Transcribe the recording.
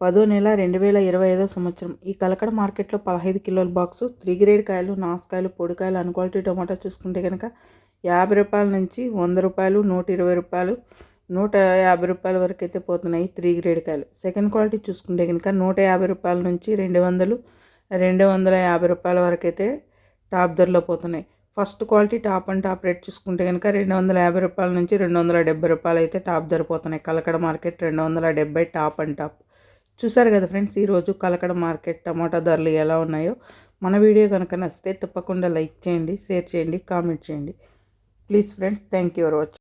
పదో నెల రెండు వేల ఇరవై ఐదో సంవత్సరం. ఈ కలకడ మార్కెట్లో పదహైదు కిలోల బాక్సు త్రీ గ్రేడ్ కాయలు నాసుకాయలు పొడికాయలు అన్క్వాలిటీ టమాటా చూసుకుంటే కనుక యాభై రూపాయల నుంచి వంద రూపాయలు నూట ఇరవై రూపాయలు నూట యాభై రూపాయల వరకు అయితే పోతున్నాయి త్రీ గ్రేడ్ కాయలు. సెకండ్ క్వాలిటీ చూసుకుంటే కనుక నూట యాభై రూపాయల నుంచి రెండు వందలు రెండు వందల యాభై రూపాయల వరకు అయితే టాప్ ధరలో పోతున్నాయి. First quality top and top rate చూసుకుంటే కనుక రెండు వందల యాభై రూపాయల నుంచి రెండు వందల డెబ్బై రూపాయలు అయితే టాప్ ధర పోతున్నాయి. కలకడ మార్కెట్ రెండు వందల డెబ్బై టాప్ అండ్ టాప్. చూసారు కదా ఫ్రెండ్స్ ఈరోజు కలకడ మార్కెట్ టమాటా ధరలు ఎలా ఉన్నాయో. మన వీడియో కనుక నచ్చితే తప్పకుండా లైక్ చేయండి షేర్ చేయండి కామెంట్ చేయండి. Please friends thank you for watching